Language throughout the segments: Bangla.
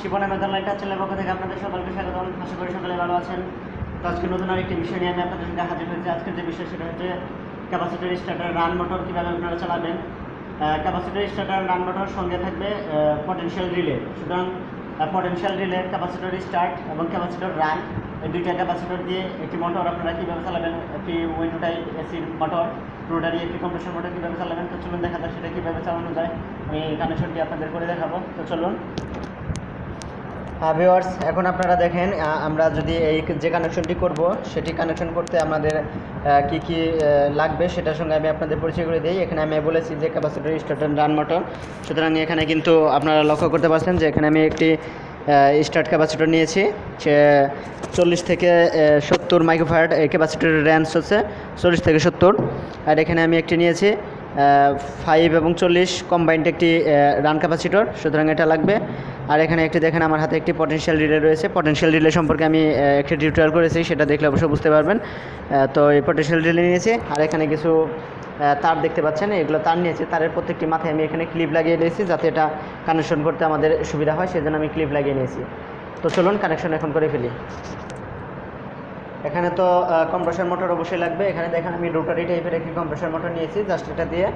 শিবনে মেধান লাইট চ্যানেলের পক্ষ থেকে আপনাদের সকলকে স্বাগতম আশা করি সকলে ভালো আছেন। তো আজকে নতুন আরেকটি বিষয় নিয়ে আমি আপনাদের সঙ্গে হাজির হয়েছি। আজকের যে বিষয় সেটা হচ্ছে ক্যাপাসিটার স্টার্টার রান মোটর কীভাবে আপনারা চালাবেন। ক্যাপাসিটার স্টার্টার রান মোটর সঙ্গে থাকবে পটেনশিয়াল রিলে সুতরাং পটেনশিয়াল রিলে ক্যাপাসিটর স্টার্ট এবং ক্যাপাসিটর রান এই দুইটা ক্যাপাসিটর দিয়ে একটি মোটর আপনারা কীভাবে চালাবেন, একটি উইন্ডো টাইপ এসির মোটর রোটারি একটি কম্প্রেশন মোটর কীভাবে চালাবেন। তো চলুন দেখা যাক সেটা কীভাবে চালানো যায়। আমি কানেকশনটি আপনাদের করে দেখাবো। তো চলুন। ভিওয়ার্স এখন আপনারা দেখেন আমরা যদি এই যে কানেকশনটি করব, সেটি কানেকশন করতে আমাদের কি কি লাগবে সেটার সঙ্গে আমি আপনাদের পরিচয় করে দিই। এখানে আমি বলেছি যে ক্যাপাসিটর স্টার্টার রান মোটর সুতরাং এখানে কিন্তু আপনারা লক্ষ্য করতে পারছেন যে এখানে আমি একটি স্টার্ট ক্যাপাসিটর নিয়েছি। সে চল্লিশ থেকে সত্তর মাইক্রোফায়ার্ড ক্যাপাসিটরের র্যান্স হচ্ছে চল্লিশ থেকে সত্তর। আর এখানে আমি একটি নিয়েছি ফাইভ এবং চল্লিশ কম্বাইন্ড একটি রান ক্যাপাসিটর সুতরাং এটা লাগবে। আর এখানে একটি দেখেন, আমার হাতে একটি পটেনশিয়াল রিলে রয়েছে। পটেনশিয়াল রিলে সম্পর্কে আমি একটি টিউটোরিয়াল করেছি, সেটা দেখলে অবশ্যই বুঝতে পারবেন। তো এই পটেনশিয়াল রিলে নিয়েছি। আর এখানে কিছু তার দেখতে পাচ্ছেন, এগুলো তার নিয়েছি। তারের প্রত্যেকটি মাথায় আমি এখানে ক্লিপ লাগিয়ে নিয়েছি যাতে এটা কানেকশন করতে আমাদের সুবিধা হয়, সেজন্য আমি ক্লিপ লাগিয়ে নিয়েছি। তো চলুন কানেকশন এখন করে ফেলি। এখানে তো কম্প্রেসার মোটর অবশ্যই লাগবে। এখানে দেখেন আমি রোটারি টাইপের একটি কম্প্রেসার মোটর নিয়েছি। জাস্ট এটা দিয়ে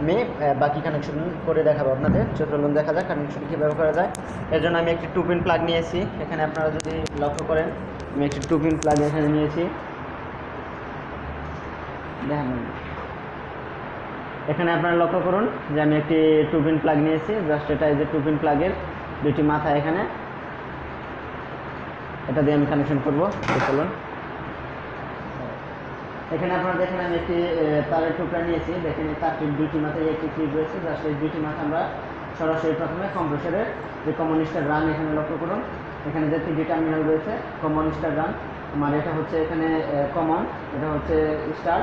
আমি বাকি কানেকশন করে দেখাবো আপনাদের। চলুন দেখা যাক কানেকশন কীভাবে করা যায়। এর জন্য আমি একটি টু পিন প্লাগ নিয়েছি। এখানে আপনারা যদি লক্ষ্য করেন, আমি একটি টু পিন প্লাগ এখানে নিয়েছি। দেখেন। এখানে আপনারা লক্ষ্য করুন যে আমি একটি টু পিন প্লাগ নিয়েছি। জাস্ট এটা এই যে টু পিন প্লাগের দুটি মাথা এখানে। এটা দিয়ে আমি কানেকশন করব। চলুন এখানে আপনারা দেখেন, আমি একটি তারের টুকরা নিয়েছি। দেখেন, এই তারটির দুইটি মাথায় একটি ক্লিপ রয়েছে। জাস্ট এই দুইটি মাথা আমরা সরাসরি প্রথমে কম্প্রেসারের যে কমিউনিস্টার রান এখানে লক্ষ্য করুন। এখানে যে তিনটি টার্মিনাল রয়েছে কমিউনিস্টার রান আমার এটা হচ্ছে এখানে কমন এটা হচ্ছে স্টার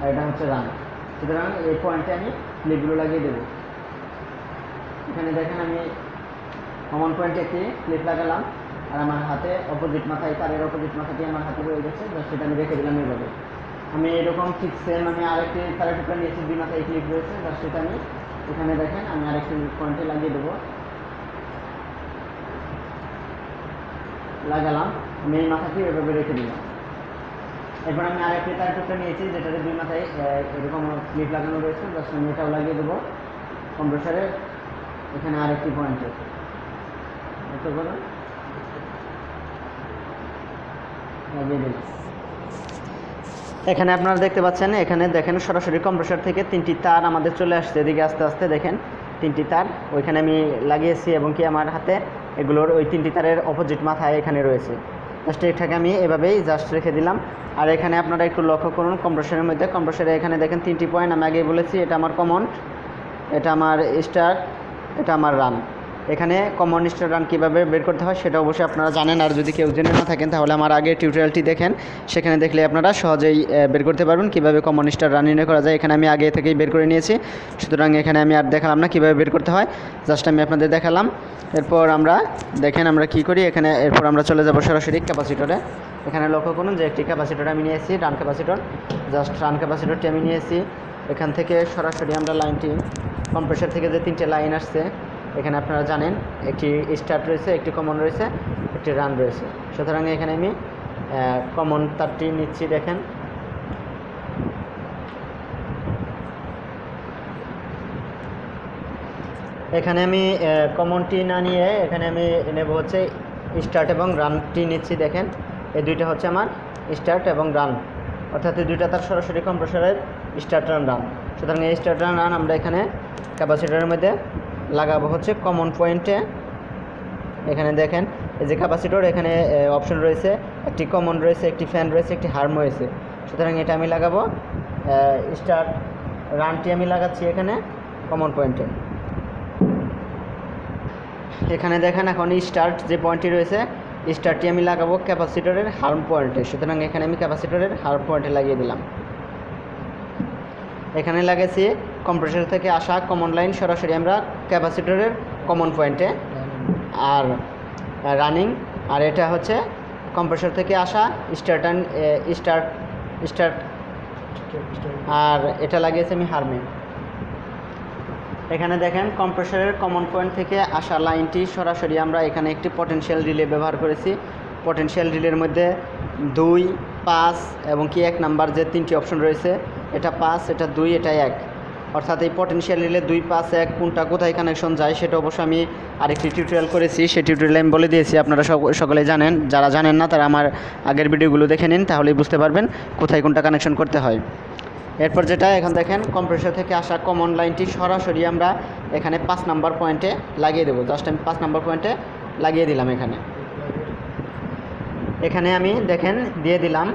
আর এটা হচ্ছে রান সুতরাং এই পয়েন্টে আমি ক্লিপগুলো লাগিয়ে দেবো। এখানে দেখেন, আমি কমন পয়েন্টে একটি ক্লিপ লাগালাম। আর আমার হাতে অপোজিট মাথায় তারের অপোজিট মাথাটি আমার হাতে রয়ে গেছে। সেটা আমি রেখে দিলাম এইভাবে আমি এরকম ঠিক সেম আমি আরেকটি টুকরা নিয়েছি দুই মাথায় ক্লিপ রয়েছে জাস্ট সেটা আমি এখানে দেখেন, আমি আরেকটি পয়েন্টে লাগিয়ে দেবো। লাগালাম, আমি এই মাথাটি এভাবে রেখে দিলাম। এরপর আমি আরেকটি তারের টুকরা নিয়েছি যেটাতে দুই মাথায় এরকম ক্লিপ লাগানো রয়েছে জাস্ট আমি এটাও লাগিয়ে দেবো। কম্প্রেসারের এখানে আরেকটি পয়েন্টে লক্ষ্য করুন লাগিয়ে দিলাম। এখানে আপনারা দেখতে পাচ্ছেন, এখানে দেখেন সরাসরি কম্প্রেসার থেকে তিনটি তার আমাদের চলে আসছে। এদিকে আস্তে আস্তে দেখেন, তিনটি তার। ওইখানে আমি লাগিয়েছি এবং কি আমার হাতে, এগুলোর ওই তিনটি তারের অপোজিট মাথায় এখানে রয়েছে। জাস্ট এটাকে আমি এভাবেই জাস্ট রেখে দিলাম। আর এখানে আপনারা একটু লক্ষ্য করুন কম্প্রেসারের মধ্যে কম্প্রেসারে এখানে দেখেন তিনটি পয়েন্ট আমি আগেই বলেছি, এটা আমার কমন এটা আমার স্টার এটা আমার রান এখানে কমন স্টার রান কীভাবে বের করতে হয় সেটা অবশ্যই আপনারা জানেন। আর যদি কেউ জেনে না থাকেন, তাহলে আমার আগে টিউটোরিয়ালটি দেখেন। সেখানে দেখলে আপনারা সহজেই বের করতে পারবেন কীভাবে কমন স্টার রান নির্ণয় করা যায়। এখানে আমি আগে থেকেই বের করে নিয়েছি। সুতরাং এখানে আমি আর দেখালাম না কীভাবে বের করতে হয়। জাস্ট আমি আপনাদের দেখালাম। এরপর আমরা দেখেন আমরা কি করি। এখানে এরপর আমরা চলে যাব সরাসরি ক্যাপাসিটরে এখানে লক্ষ্য করুন যে একটি ক্যাপাসিটর আমি নিয়েছি রান ক্যাপাসিটর জাস্ট রান ক্যাপাসিটরটি আমি নিয়েছি এখান থেকে সরাসরি আমরা লাইনটি কম্প্রেসার থেকে যে তিনটে লাইন আসছে এখানে আপনারা জানেন, একটি স্টার্ট রয়েছে, একটি কমন রয়েছে, একটি রান রয়েছে। সুতরাং এখানে আমি কমন তারটি নিচ্ছি, দেখেন। এখানে আমি কমনটি না নিয়ে এখানে আমি নেব হচ্ছে স্টার্ট এবং রানটি নিচ্ছি, দেখেন। এই দুইটা হচ্ছে আমার স্টার্ট এবং রান অর্থাৎ এই দুইটা তার সরাসরি কম্প্রেসারের স্টার্ট রান রান সুতরাং এই স্টার্ট রান রান আমরা এখানে ক্যাপাসিটারের মধ্যে লাগাবো হচ্ছে কমন পয়েন্টে এখানে দেখেন, এই যে ক্যাপাসিটর এখানে অপশন রয়েছে, একটি কমন রয়েছে, একটি ফ্যান রয়েছে, একটি হার্ম রয়েছে। সুতরাং এটা আমি লাগাবো স্টার রানটি আমি লাগাচ্ছি এখানে কমন পয়েন্টে এখানে দেখেন এখন স্টার্ট যে পয়েন্টটি রয়েছে স্টার্টটি আমি লাগাবো ক্যাপাসিটরের হার্ম পয়েন্টে সুতরাং এখানে আমি ক্যাপাসিটরের হার্ম পয়েন্টে লাগিয়ে দিলাম। এখানে লাগাইছি কম্প্রেসার থেকে আসা কমন লাইন সরাসরি আমরা ক্যাপাসিটরের কমন পয়েন্টে আর রানিং আর এটা হচ্ছে কম্প্রেসার থেকে আসা স্টার্ট অ্যান্ড স্টার্ট স্টার্ট আর এটা লাগিয়েছি আমি হারমে এখানে দেখেন কম্প্রেসরের কমন পয়েন্ট থেকে আসা লাইনটি সরাসরি আমরা এখানে একটি পটেনশিয়াল রিলে ব্যবহার করেছি। পটেনশিয়াল রিলের মধ্যে দুই, পাঁচ এবং কি এক নাম্বার যে তিনটি অপশন রয়েছে, এটা পাঁচ, এটা দুই, এটা এক। অর্থাৎ এই পটেনশিয়াল রিলে দুই পাঁচ এক কোনটা কোথায় কানেকশন যায় সেটা অবশ্য আমি আরেকটি টিউটোরিয়াল করেছি। সেই টিউটোরিয়াল আমি বলে দিয়েছি, আপনারা সকলে জানেন। যারা জানেন না, তারা আমার আগের ভিডিওগুলো দেখে নিন, তাহলেই বুঝতে পারবেন কোথায় কোনটা কানেকশন করতে হয়। এরপর যেটা, এখন দেখেন কম্প্রেসর থেকে আসা কমন লাইনটি সরাসরি আমরা এখানে পাঁচ নাম্বার পয়েন্টে লাগিয়ে দেবো। জাস্ট আমি পাঁচ নাম্বার পয়েন্টে লাগিয়ে দিলাম এখানে। এখানে আমি দেখেন, দিয়ে দিলাম।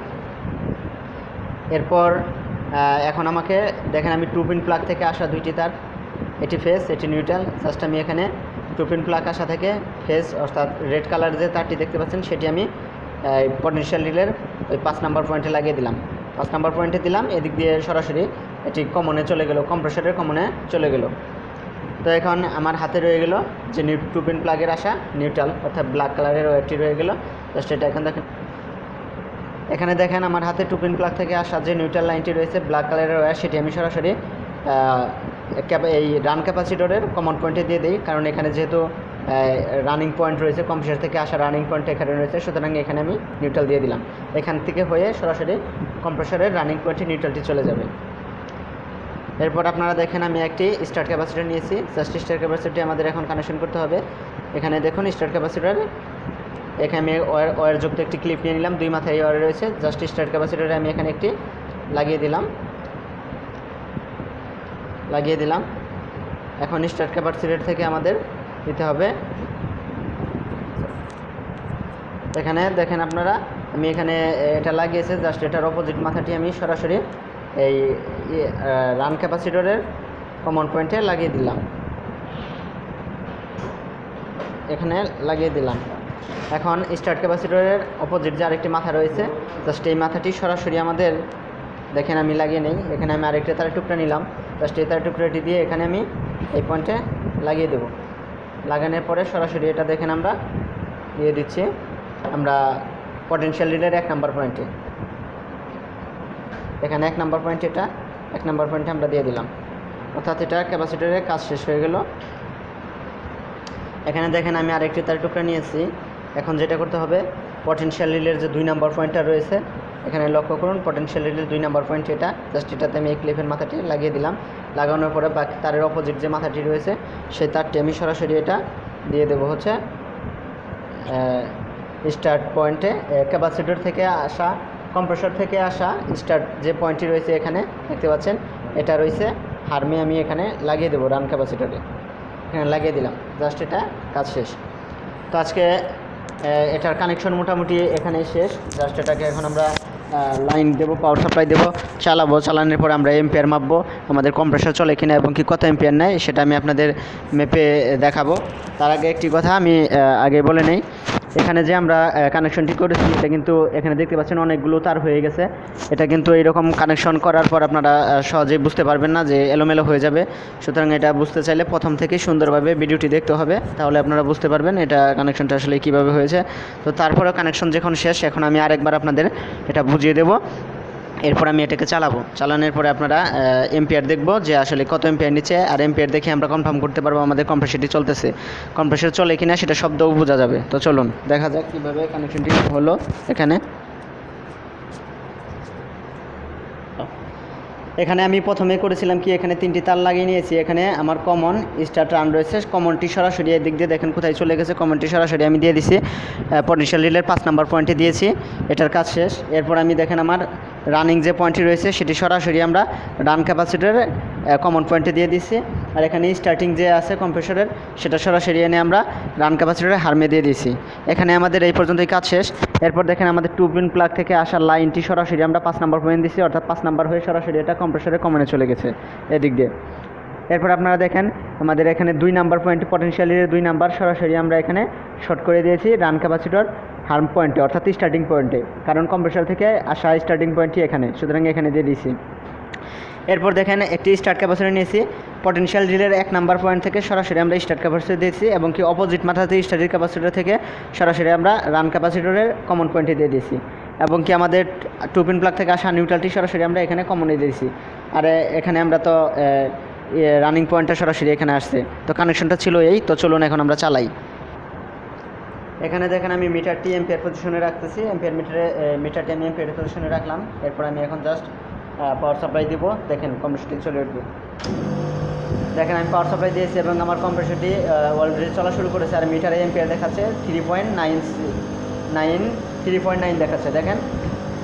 এরপর এখন আমাকে, দেখেন আমি টু পিন প্লাগ থেকে আসা দুইটি তার। এটি ফেস এটি নিউট্রাল জাস্ট আমি এখানে টু পিন প্লাগ আসা থেকে ফেস অর্থাৎ রেড কালার যে তারটি দেখতে পাচ্ছেন, সেটি আমি পটেনশিয়াল রিলের ওই পাঁচ নাম্বার পয়েন্টে লাগিয়ে দিলাম। পাঁচ নাম্বার পয়েন্টে দিলাম, এদিক দিয়ে সরাসরি এটি কমনে চলে গেল কম্প্রেসরের কমনে চলে গেল। তো এখন আমার হাতে রয়ে গেল যে নিউ টু পিন প্লাগের আসা নিউট্রাল অর্থাৎ ব্ল্যাক কালারের ওয়ারটি রয়ে গেল। জাস্ট এটা এখন দেখেন এখানে দেখেন আমার হাতে টু পিন প্লাগ থেকে আসা যে নিউট্রাল লাইনটি রয়েছে ব্ল্যাক কালারের ওয়্যার সেটি আমি সরাসরি এই রান ক্যাপাসিটরের কমন পয়েন্টে দিয়ে দিই। কারণ এখানে যেহেতু রানিং পয়েন্ট রয়েছে কম্পিউটার থেকে আসা রানিং পয়েন্ট এখানে রয়েছে, সুতরাং এখানে আমি নিউট্রাল দিয়ে দিলাম। এখান থেকে হয়ে সরাসরি কম্প্রেসরের রানিং পয়েন্টে নিউট্রালটি চলে যাবে। এরপর আপনারা দেখেন আমি একটি স্টার্ট ক্যাপাসিটার নিয়েছি। জাস্ট স্টার্ট ক্যাপাসিটি আমাদের এখন কানেকশন করতে হবে। এখানে দেখুন স্টার্ট ক্যাপাসিটার এখানে আমি ওয়ার ওয়ারযুক্ত একটি ক্লিপ নিয়ে নিলাম, দুই মাথায় ওয়ার রয়েছে জাস্ট স্টার্ট ক্যাপাসিটারে আমি এখানে একটি লাগিয়ে দিলাম। লাগিয়ে দিলাম। এখন স্টার্ট ক্যাপাসিটার থেকে আমাদের দিতে হবে। এখানে দেখেন আপনারা, আমি এখানে এটা লাগিয়েছে জাস্ট এটার অপোজিট মাথাটি আমি সরাসরি এই রান ক্যাপাসিটরের কমন পয়েন্টে লাগিয়ে দিলাম। এখানে লাগিয়ে দিলাম। এখন স্টার্ট ক্যাপাসিটরের অপোজিট যে আরেকটি মাথা রয়েছে জাস্ট এই মাথাটি সরাসরি আমাদের, দেখেন আমি লাগিয়ে নেই, এখানে আমি আরেকটা তার টুকরা নিলাম জাস্ট এই তার টুকরাটি দিয়ে এখানে আমি এই পয়েন্টে লাগিয়ে দেবো। লাগানোর পরে সরাসরি এটা দেখেন আমরা দিয়ে দিচ্ছি, আমরা পটেনশিয়াল রিলের এক নাম্বার পয়েন্টে এখানে এক নাম্বার পয়েন্ট এটা, এক নাম্বার পয়েন্টে আমরা দিয়ে দিলাম। অর্থাৎ এটা ক্যাপাসিটরের কাজ শেষ হয়ে গেল। এখানে দেখেন আমি আরেকটি তার টুকরা নিয়েছি। এখন যেটা করতে হবে পটেনশিয়াল রিলের যে দুই নাম্বার পয়েন্টটা রয়েছে, এখানে লক্ষ্য করুন পটেনশিয়াল রিলের দুই নাম্বার পয়েন্ট এটা জাস্ট এটাতে আমি এই ক্লিপের মাথাটি লাগিয়ে দিলাম। লাগানোর পরে বাকি তারের অপোজিট যে মাথাটি রয়েছে, সেই তারটি আমি সরাসরি এটা দিয়ে দেবো হচ্ছে স্টার্ট পয়েন্টে ক্যাপাসিটর থেকে আসা কম্প্রেসর থেকে আসা স্টার্ট যে পয়েন্টটি রয়েছে এখানে, দেখতে পাচ্ছেন? এটা রয়েছে, হারমে আমি এখানে লাগিয়ে দেবো রান ক্যাপাসিটরে এখানে লাগিয়ে দিলাম জাস্ট এটা কাজ শেষ। তো আজকে এটার কানেকশন মোটামুটি এখানেই শেষ। জাস্ট এটাকে এখন আমরা লাইন দেবো পাওয়ার সাপ্লাই দেবো, চালাবো, চালানোর পরে আমরা এম্পিয়ার মাপবো, আমাদের কম্প্রেসার চলে কিনা এবং কি কত এম্পিয়ার নেয় সেটা আমি আপনাদের মেপে দেখাবো। তার আগে একটি কথা আমি আগে বলে নেই। এখানে যে আমরা কানেকশনটি করেছি, এটা কিন্তু এখানে দেখতে পাচ্ছেন অনেকগুলো তার হয়ে গেছে। এটা কিন্তু এইরকম কানেকশন করার পর আপনারা সহজেই বুঝতে পারবেন না যে এলোমেলো হয়ে যাবে। সুতরাং এটা বুঝতে চাইলে প্রথম থেকেই সুন্দরভাবে ভিডিওটি দেখতে হবে, তাহলে আপনারা বুঝতে পারবেন এটা কানেকশনটা আসলে কীভাবে হয়েছে। তো তারপরে কানেকশন যখন শেষ, এখন আমি আরেকবার আপনাদের এটা বুঝিয়ে দেবো। এরপর আমি এটাকে চালাবো। চালানোর পরে আপনারা এম্পিয়ার দেখব যে আসলে কত এম্পিয়ার নিচ্ছে, আর এম্পিয়ার দেখে আমরা কনফার্ম করতে পারব আমাদের কম্প্রেসারটি চলতেছে। কম্প্রেসার চলে কিনা সেটা শব্দও বোঝা যাবে। তো চলুন, দেখা যাক কীভাবে কানেকশনটি হলো এখানে। এখানে আমি প্রথমে করেছিলাম কি, এখানে তিনটি তার লাগিয়ে নিয়েছি। এখানে আমার কমন স্টার রান রয়েছে। কমনটি সরাসরি এদিক দিয়ে দেখেন কোথায় চলে গেছে। কমনটি সরাসরি আমি দিয়ে দিছি পটেনশিয়াল রিলের পাঁচ নাম্বার পয়েন্টে দিয়েছি। এটার কাজ শেষ। এরপর আমি দেখেন আমার রানিং যে পয়েন্টটি রয়েছে, সেটি সরাসরি আমরা রান ক্যাপাসিটারে কমন পয়েন্টে দিয়ে দিচ্ছি। আর এখানে স্টার্টিং যে আছে কম্প্রেসরের সেটা সরাসরি এনে আমরা রান ক্যাপাসিটারে হারমে দিয়ে দিয়েছি এখানে আমাদের এই পর্যন্তই কাজ শেষ। এরপর দেখেন আমাদের টু পিন প্লাগ থেকে আসা লাইনটি সরাসরি আমরা পাঁচ নাম্বার পয়েন্ট দিচ্ছি, অর্থাৎ পাঁচ নাম্বার হয়ে সরাসরি এটা কম্প্রেসরে কমনে চলে গেছে এদিক দিয়ে। এরপর আপনারা দেখেন, আমাদের এখানে দুই নাম্বার পয়েন্ট পটেনশিয়ালের দুই নাম্বার সরাসরি আমরা এখানে শর্ট করে দিয়েছি রান ক্যাপাসিটর হার্ম পয়েন্টে অর্থাৎ স্টার্টিং পয়েন্টে কারণ কম্প্রেসার থেকে আসা স্টার্টিং পয়েন্টটি এখানে, সুতরাং এখানে দিয়ে দিয়েছি এরপর দেখেন, একটি স্টার্ট ক্যাপাসিটি নিয়েছি। পটেনশিয়াল রিলের এক নাম্বার পয়েন্ট থেকে সরাসরি আমরা স্টার্ট ক্যাপাসিটি দিয়েছি এবং কি অপোজিট মাথাতে স্টার্টিং ক্যাপাসিটর থেকে সরাসরি আমরা রান ক্যাপাসিটরের কমন পয়েন্টে দিয়ে দিয়েছি। এবং কি আমাদের টু পিন প্লাগ থেকে আসা নিউট্রালটি সরাসরি আমরা এখানে কমনে দিয়েছি। আর এখানে আমরা তো রানিং পয়েন্টটা সরাসরি এখানে আসছে। তো কানেকশনটা ছিল এই, তো চলুন এখন আমরা চালাই। এখানে দেখেন আমি মিটারটি এম্পিয়ার পজিশনে রাখতেছি। এম্পিয়ার মিটারে মিটারটি আমি এম্পিয়ার পজিশনে রাখলাম। এরপর আমি এখন জাস্ট পাওয়ার সাপ্লাই দিব। দেখেন কম্প্রেসরটি চলে উঠবে। দেখেন আমি পাওয়ার সাপ্লাই দিয়েছি এবং আমার কম্প্রেসরটি অলরেডি চলা শুরু করেছে। আর মিটারে এম্পিয়ার দেখাচ্ছে three point nine nine three point nine দেখাচ্ছে। দেখেন,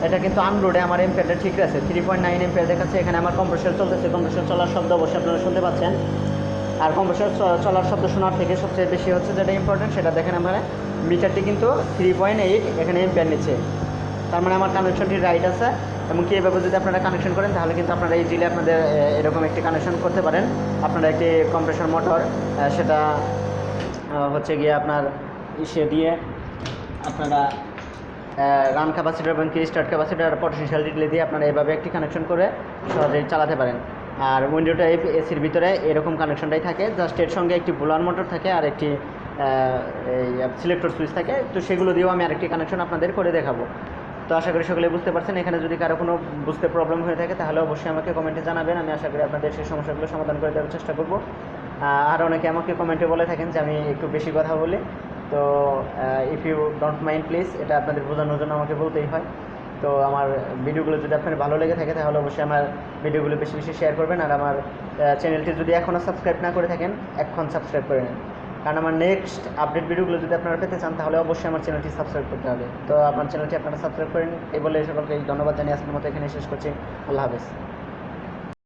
এটা কিন্তু আনলোডে আমার এম্পিয়ারটা ঠিক আছে। থ্রি পয়েন্ট নাইন এম্পিয়ার দেখাচ্ছে। এখানে আমার কম্প্রেসর চলতেছে। কম্প্রেসর চলার শব্দ অবশ্যই আপনারা শুনতে পাচ্ছেন। আর কম্প্রেসর চলার শব্দ শোনার থেকে সবচেয়ে বেশি হচ্ছে যেটা ইম্পর্টেন্ট সেটা দেখেন আমরা। মিটারটি কিন্তু থ্রি পয়েন্ট এইট এখানে এম্পিয়ার নিচ্ছে। তার মানে আমার কানেকশনটি রাইট আছে এবং কি এভাবে যদি আপনারা কানেকশন করেন, তাহলে কিন্তু আপনারা এই ইজিলি আপনাদের এরকম একটি কানেকশন করতে পারেন। আপনারা একটি কম্প্রেসর মোটর সেটা হচ্ছে গিয়ে আপনার ইসে দিয়ে আপনারা রান ক্যাপাসিটার এবং কি স্টার্ট ক্যাপাসিটার পটেনশিয়াল রিলে দিয়ে আপনারা এভাবে একটি কানেকশন করে সহজেই চালাতে পারেন। আর উইন্ডোটা এসির ভিতরে এরকম কানেকশনটাই থাকে। জাস্ট এর সঙ্গে একটি বুলার মোটর থাকে আর একটি সিলেক্টর সুইচ থাকে। তো সেগুলো দিয়েও আমি আরেকটি কানেকশন আপনাদের করে দেখাবো। তো আশা করি সকলে বুঝতে পারছেন। এখানে যদি কারও কোনো বুঝতে প্রবলেম হয়ে থাকে, তাহলে অবশ্যই আমাকে কমেন্টে জানাবেন। আমি আশা করি আপনাদের সেই সমস্যাগুলো সমাধান করে দেওয়ার চেষ্টা করব। আর অনেকে আমাকে কমেন্টে বলে থাকেন যে আমি একটু বেশি কথা বলি। তো if you don't mind please এটা আপনাদের বোঝানোর জন্য আমাকে বলতেই হয়। তো আমার ভিডিওগুলো যদি আপনার ভালো লেগে থাকে, তাহলে অবশ্যই আমার ভিডিওগুলো বেশি বেশি শেয়ার করবেন। আর আমার চ্যানেলটি যদি এখনও সাবস্ক্রাইব না করে থাকেন, এখন সাবস্ক্রাইব করে নিন। কারণ আমার নেক্সট আপডেট ভিডিওগুলো যদি আপনারা পেতে চান, তাহলে অবশ্যই আমার চ্যানেলটি সাবস্ক্রাইব করতে হবে। তো আমার চ্যানেলটি আপনারা সাবস্ক্রাইব করেন। এই বলে সকলকে ধন্যবাদ জানিয়ে আজকের মতো এখানে শেষ করছি। আল্লাহ হাফেজ।